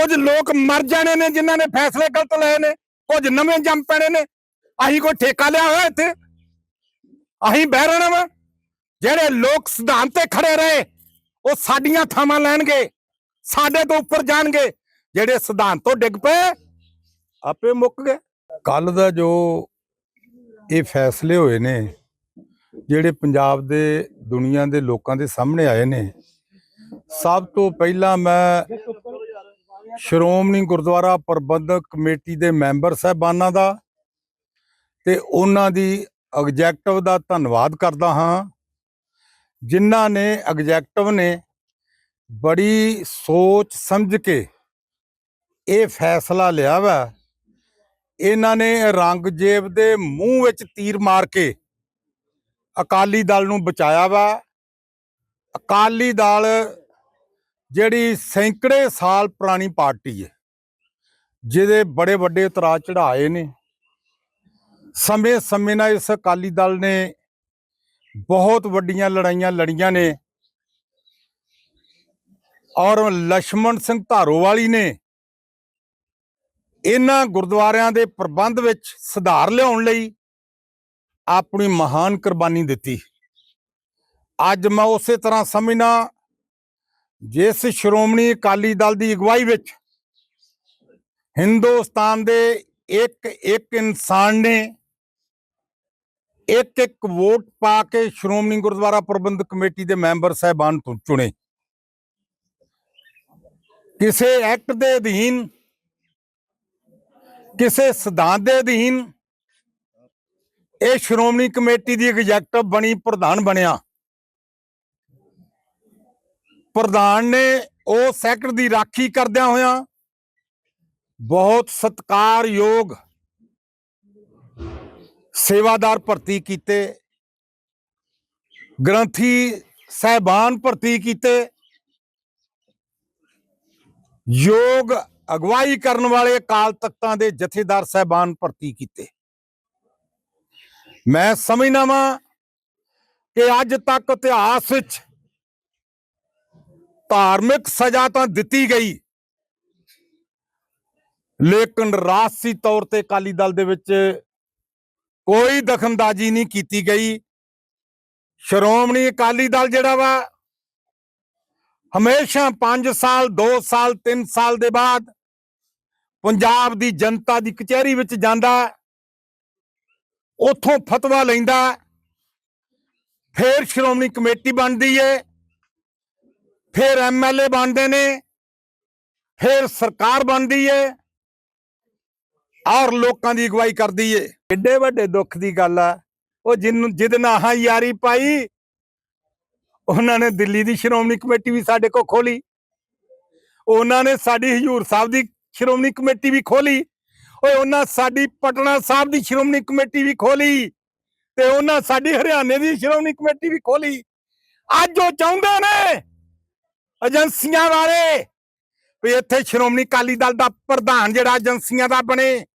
ਕੁਝ ਲੋਕ ਮਰ ਜਾਣੇ ਨੇ ਜਿਨ੍ਹਾਂ ਨੇ ਫੈਸਲੇ ਗਲਤ ਲਏ ਨੇ, ਕੁਝ ਨਵੇਂ ਜੰਮ ਪੈਣੇ ਨੇ। ਅਸੀਂ ਕੋਈ ਠੇਕਾ ਲਿਆ ਹੋਇਆ ਇੱਥੇ? ਅਸੀਂ ਬਹਿ ਰਹਿਣਾ ਵਾ। ਜਿਹੜੇ ਲੋਕ ਸਿਧਾਂਤ ਤੇ ਖੜੇ ਰਹੇ, ਉਹ ਸਾਡੀਆਂ ਥਾਵਾਂ ਲੈਣਗੇ, ਸਾਡੇ ਤੋਂ ਉੱਪਰ ਜਾਣਗੇ। ਜਿਹੜੇ ਸਿਧਾਂਤ ਤੋਂ ਡਿੱਗ ਪਏ, ਆਪੇ ਮੁੱਕ ਗਏ। ਕੱਲ ਦਾ ਜੋ ਇਹ ਫੈਸਲੇ ਹੋਏ ਨੇ, ਜਿਹੜੇ ਪੰਜਾਬ ਦੇ, ਦੁਨੀਆ ਦੇ ਲੋਕਾਂ ਦੇ ਸਾਹਮਣੇ ਆਏ ਨੇ, ਸਭ ਤੋਂ ਪਹਿਲਾਂ ਮੈਂ ਸ਼੍ਰੋਮਣੀ ਗੁਰਦੁਆਰਾ ਪ੍ਰਬੰਧਕ ਕਮੇਟੀ ਦੇ ਮੈਂਬਰ ਸਾਹਿਬਾਨਾਂ ਦਾ ਤੇ ਉਹਨਾਂ ਦੀ ਐਗਜੈਕਟਿਵ ਦਾ ਧੰਨਵਾਦ ਕਰਦਾ ਹਾਂ। ਜਿਨ੍ਹਾਂ ਨੇ ਐਗਜੈਕਟਿਵ ਨੇ ਬੜੀ ਸੋਚ ਸਮਝ ਕੇ ਇਹ ਫੈਸਲਾ ਲਿਆ ਵਾ, ਇਹਨਾਂ ਨੇ ਰੰਗਜੇਬ ਦੇ ਮੂੰਹ ਵਿੱਚ ਤੀਰ ਮਾਰ ਕੇ ਅਕਾਲੀ ਦਲ ਨੂੰ ਬਚਾਇਆ ਵਾ। ਅਕਾਲੀ ਦਲ ਜਿਹੜੀ ਸੈਂਕੜੇ ਸਾਲ ਪੁਰਾਣੀ ਪਾਰਟੀ ਹੈ, ਜਿਹਦੇ ਬੜੇ ਵੱਡੇ ਉਤਰਾ ਚੜਾਏ ਨੇ, ਸਮੇਂ ਸਮੇਂ ਨਾਲ ਇਸ ਅਕਾਲੀ ਦਲ ਨੇ ਬਹੁਤ ਵੱਡੀਆਂ ਲੜਾਈਆਂ ਲੜੀਆਂ ਨੇ, ਔਰ ਲక్ష్మణ ਸਿੰਘ ਧਾਰੋਵਾਲੀ ਨੇ ਇਹਨਾਂ ਗੁਰਦੁਆਰਿਆਂ ਦੇ ਪ੍ਰਬੰਧ ਵਿੱਚ ਸੁਧਾਰ ਲਿਆਉਣ ਲਈ ਆਪਣੀ ਮਹਾਨ ਕੁਰਬਾਨੀ ਦਿੱਤੀ। ਅੱਜ ਮੈਂ ਉਸੇ ਤਰ੍ਹਾਂ ਸਮਝਣਾ ਜਿਸ ਸ਼੍ਰੋਮਣੀ ਅਕਾਲੀ ਦਲ ਦੀ ਅਗਵਾਈ ਵਿੱਚ ਹਿੰਦੁਸਤਾਨ ਦੇ ਇੱਕ ਇੱਕ ਇਨਸਾਨ ਨੇ ਇੱਕ ਇੱਕ ਵੋਟ ਪਾ ਕੇ ਸ਼੍ਰੋਮਣੀ ਗੁਰਦੁਆਰਾ ਪ੍ਰਬੰਧਕ ਕਮੇਟੀ ਦੇ ਮੈਂਬਰ ਸਾਹਿਬਾਨ ਤੋਂ, ਚੁਣੇ। ਕਿਸੇ ਐਕਟ ਦੇ ਅਧੀਨ, ਕਿਸੇ ਸਿਧਾਂਤ ਦੇ ਅਧੀਨ ਇਹ ਸ਼੍ਰੋਮਣੀ ਕਮੇਟੀ ਦੀ ਐਗਜ਼ੈਕਟਿਵ ਬਣੀ, ਪ੍ਰਧਾਨ ਬਣਿਆ। ਪ੍ਰਧਾਨ ਨੇ ਉਹ ਸੈਕਟਰ ਦੀ ਰਾਖੀ ਕਰਦਿਆਂ ਹੋਇਆਂ ਬਹੁਤ ਸਤਿਕਾਰਯੋਗ ਸੇਵਾਦਾਰ ਭਰਤੀ ਕੀਤੇ, ਗ੍ਰੰਥੀ ਸਹਿਬਾਨ ਭਰਤੀ ਕੀਤੇ, ਯੋਗ ਅਗਵਾਈ ਕਰਨ ਵਾਲੇ ਅਕਾਲ ਤਖਤਾਂ ਦੇ ਜਥੇਦਾਰ ਸਹਿਬਾਨ ਭਰਤੀ ਕੀਤੇ। ਮੈਂ ਸਮਝਦਾ ਵਾਂ ਕਿ ਅੱਜ ਤੱਕ ਇਤਿਹਾਸ ਵਿੱਚ ਧਾਰਮਿਕ ਸਜ਼ਾ ਤਾਂ ਦਿੱਤੀ ਗਈ। ਲੇਕਿਨ ਰਾਜਸੀ ਤੌਰ ਤੇ ਅਕਾਲੀ ਦਲ ਦੇ ਵਿੱਚ ਕੋਈ ਦਖਲਅੰਦਾਜ਼ੀ ਨਹੀਂ ਕੀਤੀ ਗਈ। ਸ਼੍ਰੋਮਣੀ ਅਕਾਲੀ ਦਲ ਜਿਹੜਾ ਵਾ, ਹਮੇਸ਼ਾ 5 ਸਾਲ 2 ਸਾਲ 3 ਸਾਲ ਦੇ ਬਾਅਦ ਪੰਜਾਬ ਦੀ ਜਨਤਾ ਦੀ ਕਚਹਿਰੀ ਵਿੱਚ ਜਾਂਦਾ, ਉਥੋਂ ਫਤਵਾ ਲੈਂਦਾ, ਫਿਰ ਸ਼੍ਰੋਮਣੀ ਕਮੇਟੀ ਬਣਦੀ ਏ। ਫਿਰ ਐਮਐਲਏ ਬਣਦੇ ਨੇ, ਫਿਰ ਸਰਕਾਰ ਬਣਦੀ ਏ, ਔਰ ਲੋਕਾਂ ਦੀ ਅਗਵਾਈ ਕਰਦੀ ਏ। ਏਡੇ ਵੱਡੇ ਦੁੱਖ ਦੀ ਗੱਲ ਆ, ਉਹ ਜਿੰਨ ਜਿਹਦੇ ਨਾਲ ਹਾਂ ਯਾਰੀ ਪਾਈ, ਉਹਨਾਂ ਨੇ ਦਿੱਲੀ ਦੀ ਸ਼੍ਰੋਮਣੀ ਕਮੇਟੀ ਵੀ ਸਾਡੇ ਕੋਲ ਖੋਲੀ। ਉਹਨਾਂ ਨੇ ਸਾਡੀ ਹਜੂਰ ਸਾਹਿਬ ਦੀ ਸ਼੍ਰੋਮਣੀ ਕਮੇਟੀ ਵੀ ਖੋਲੀ, ਓਏ ਉਹਨਾਂ ਸਾਡੀ ਪਟਨਾ ਸਾਹਿਬ ਦੀ ਸ਼੍ਰੋਮਣੀ ਕਮੇਟੀ ਵੀ ਖੋਲੀ, ਤੇ ਉਹਨਾਂ ਸਾਡੀ ਹਰਿਆਣੇ ਦੀ ਸ਼੍ਰੋਮਣੀ ਕਮੇਟੀ ਵੀ ਖੋਲੀ। ਅੱਜ ਉਹ ਚਾਹੁੰਦੇ ਨੇ ਏਜੰਸੀਆਂ ਵਾਲੇ। ਵੀ ਇੱਥੇ ਸ਼੍ਰੋਮਣੀ ਅਕਾਲੀ ਦਲ ਦਾ ਪ੍ਰਧਾਨ ਜਿਹੜਾ ਏਜੰਸੀਆਂ ਦਾ ਬਣੇ।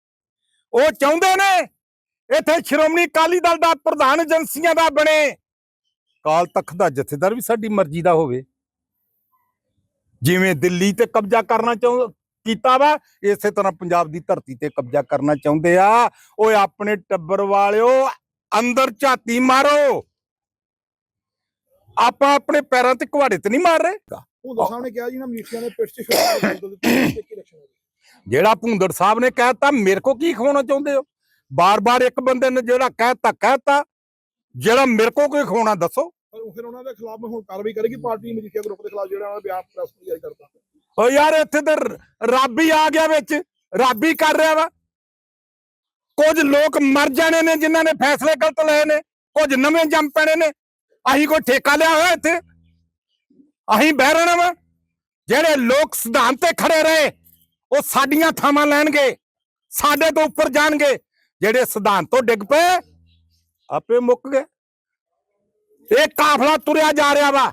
ਉਹ ਚਾਹੁੰਦੇ ਨੇ ਇੱਥੇ ਸ਼੍ਰੋਮਣੀ ਅਕਾਲੀ ਦਲ ਦਾ ਪ੍ਰਧਾਨ ਏਜੰਸੀਆਂ ਦਾ ਬਣੇ। ਕਾਲ ਤਖਤ ਦਾ ਜਥੇਦਾਰ ਵੀ ਸਾਡੀ ਮਰਜ਼ੀ ਦਾ ਹੋਵੇ। ਜਿਵੇਂ ਦਿੱਲੀ ਤੇ ਕਬਜ਼ਾ ਕਰਨਾ ਚਾਹੁੰ, ਕੀਤਾ ਵਾ, ਇਸੇ ਤਰ੍ਹਾਂ ਪੰਜਾਬ ਦੀ ਧਰਤੀ ਤੇ ਕਬਜ਼ਾ ਕਰਨਾ ਚਾਹੁੰਦੇ ਆ। ਓਏ ਆਪਣੇ ਟੱਬਰ ਵਾਲਿਓ, ਅੰਦਰ ਝਾਤੀ ਮਾਰੋ। ਆਪਾਂ ਆਪਣੇ ਪੈਰਾਂ ਤੇ ਕੁਹਾੜੇ ਤੇ ਨਹੀਂ ਮਾਰ ਰਹੇ। ਉਹ ਸਾਹਿਬ ਨੇ ਕਿਹਾ ਜੀ ਨਾ ਮਨੀਸ਼ੀਆਂ ਨੇ ਪਿੱਠ 'ਚ ਸ਼ੋਰ ਦਿੱਤੀ ਕੀ ਜਿਹੜਾ ਭੁੰਦੜ ਸਾਹਿਬ ਨੇ ਕਹਿਤਾ ਮੇਰੇ ਕੋ ਕੀ ਖਵਾਉਣਾ ਚਾਹੁੰਦੇ ਹੋ? ਬਾਰ-ਬਾਰ ਇੱਕ ਬੰਦੇ ਨੇ ਜਿਹੜਾ ਕਹਿਤਾ ਕਹਿਤਾ ਜਿਹੜਾ ਮੇਰੇ ਕੋ ਕੋਈ ਖਵਾਉਣਾ ਦੱਸੋ। ਪਰ ਫਿਰ ਉਹਨਾਂ ਦੇ ਖਿਲਾਫ ਹੁਣ ਕਾਰਵਾਈ ਕਰੇਗੀ ਪਾਰਟੀ ਮਜੀਠੀਆ ਗਰੁੱਪ ਦੇ ਖਿਲਾਫ ਜਿਹੜਾ ਉਹਨਾਂ ਬਿਆਨ ਪ੍ਰੈਸ ਨੂੰ ਜਾਰੀ ਕਰਤਾ। ਓ ਯਾਰ ਇੱਥੇ ਤੇ ਰੱਬ ਹੀ ਆ ਗਿਆ ਵਿੱਚ ਰੱਬ ਹੀ ਕਰ ਰਿਹਾ ਵਾ। ਕੁਝ ਲੋਕ ਮਰ ਜਾਣੇ ਨੇ ਜਿਨ੍ਹਾਂ ਨੇ ਫੈਸਲੇ ਗਲਤ ਲਏ ਨੇ ਕੁਝ ਨਵੇਂ ਜੰਮ ਪੈਣੇ ਨੇ। ਅਸੀਂ ਕੋਈ ਠੇਕਾ ਲਿਆ ਹੋਇਆ ਇੱਥੇ? ਅਸੀਂ ਬਹਿ ਰਹਿਣਾ ਵਾ। ਜਿਹੜੇ ਲੋਕ ਸਿਧਾਂਤ ਤੇ ਖੜੇ ਰਹੇ ਉਹ ਸਾਡੀਆਂ ਥਾਵਾਂ ਲੈਣਗੇ ਸਾਡੇ ਤੋਂ ਉੱਪਰ ਜਾਣਗੇ। ਜਿਹੜੇ ਸਿਧਾਂਤ ਤੋਂ ਡਿੱਗ ਪਏ ਆਪੇ ਮੁੱਕ ਗਏ। ਇਹ ਕਾਫਲਾ ਤੁਰਿਆ ਜਾ ਰਿਹਾ ਵਾ।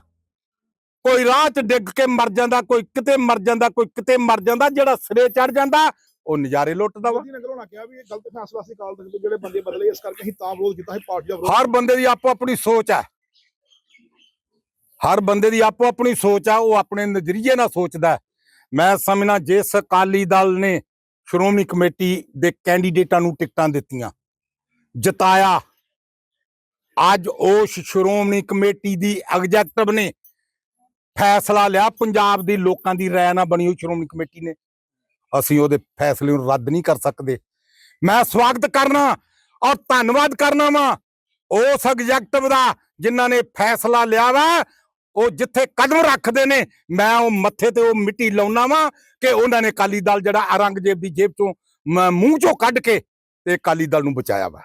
ਕੋਈ ਰਾਹ 'ਚ ਡਿੱਗ ਕੇ ਮਰ ਜਾਂਦਾ ਕੋਈ ਕਿਤੇ ਮਰ ਜਾਂਦਾ ਕੋਈ ਕਿਤੇ ਮਰ ਜਾਂਦਾ ਜਿਹੜਾ ਸਿਰੇ ਚੜ ਜਾਂਦਾ ਉਹ ਨਜ਼ਾਰੇ ਲੁੱਟਦਾ ਵਾ। ਮੋਦੀ ਨੇ ਘਰੋਣਾ ਕਿਹਾ ਵੀ ਇਹ ਗਲਤ ਫੈਸਲਾ ਸੀ ਕਾਲ ਤੱਕ ਜਿਹੜੇ ਬੰਦੇ ਬਦਲੇ ਇਸ ਕਰਕੇ ਅਸੀਂ ਤਾਂ ਵਿਰੋਧ ਕੀਤਾ ਸੀ ਪਾਰਟੀ ਦਾ ਵਿਰੋਧ ਹਰ ਬੰਦੇ ਦੀ ਆਪੋ ਆਪਣੀ ਸੋਚ ਹੈ। ਹਰ ਬੰਦੇ ਦੀ ਆਪੋ ਆਪਣੀ ਸੋਚ ਆ, ਉਹ ਆਪਣੇ ਨਜ਼ਰੀਏ ਨਾਲ ਸੋਚਦਾ ਮੈਂ ਸਮਝਣਾ ਜਿਸ ਅਕਾਲੀ ਦਲ ਨੇ ਸ਼੍ਰੋਮਣੀ ਕਮੇਟੀ ਦੇ ਕੈਂਡੀਡੇਟਾਂ ਨੂੰ ਟਿਕਟਾਂ ਦਿੱਤੀਆਂ, ਜਿਤਾਇਆ, ਅੱਜ ਉਸ ਸ਼੍ਰੋਮਣੀ ਕਮੇਟੀ ਦੀ ਐਗਜ਼ੈਕਟਿਵ ਨੇ ਫੈਸਲਾ ਲਿਆ, ਪੰਜਾਬ ਦੇ ਲੋਕਾਂ ਦੀ ਰਾਏ ਨਾਲ ਬਣੀ ਹੋਈ ਸ਼੍ਰੋਮਣੀ ਕਮੇਟੀ ਨੇ। ਅਸੀਂ ਉਹਦੇ ਫੈਸਲੇ ਨੂੰ ਰੱਦ ਨਹੀਂ ਕਰ ਸਕਦੇ। ਮੈਂ ਸਵਾਗਤ ਕਰਨਾ ਔਰ ਧੰਨਵਾਦ ਕਰਨਾ ਵਾ, ਉਸ ਐਗਜ਼ੈਕਟਿਵ ਦਾ, ਜਿਨ੍ਹਾਂ ਨੇ ਫੈਸਲਾ ਲਿਆ ਵਾ ਉਹ ਜਿੱਥੇ ਕਦਮ ਰੱਖਦੇ ਨੇ, ਮੈਂ ਉਹ ਮੱਥੇ ਤੇ ਉਹ ਮਿੱਟੀ ਲਾਉਣਾ ਵਾ ਕਿ ਉਹਨਾਂ ਨੇ ਅਕਾਲੀ ਦਲ ਜਿਹੜਾ ਔਰੰਗਜ਼ੇਬ ਦੀ ਜੇਬ ਚੋਂ ਮੂੰਹ ਚੋਂ ਕੱਢ ਕੇ ਤੇ ਅਕਾਲੀ ਦਲ ਨੂੰ ਬਚਾਇਆ ਵਾ।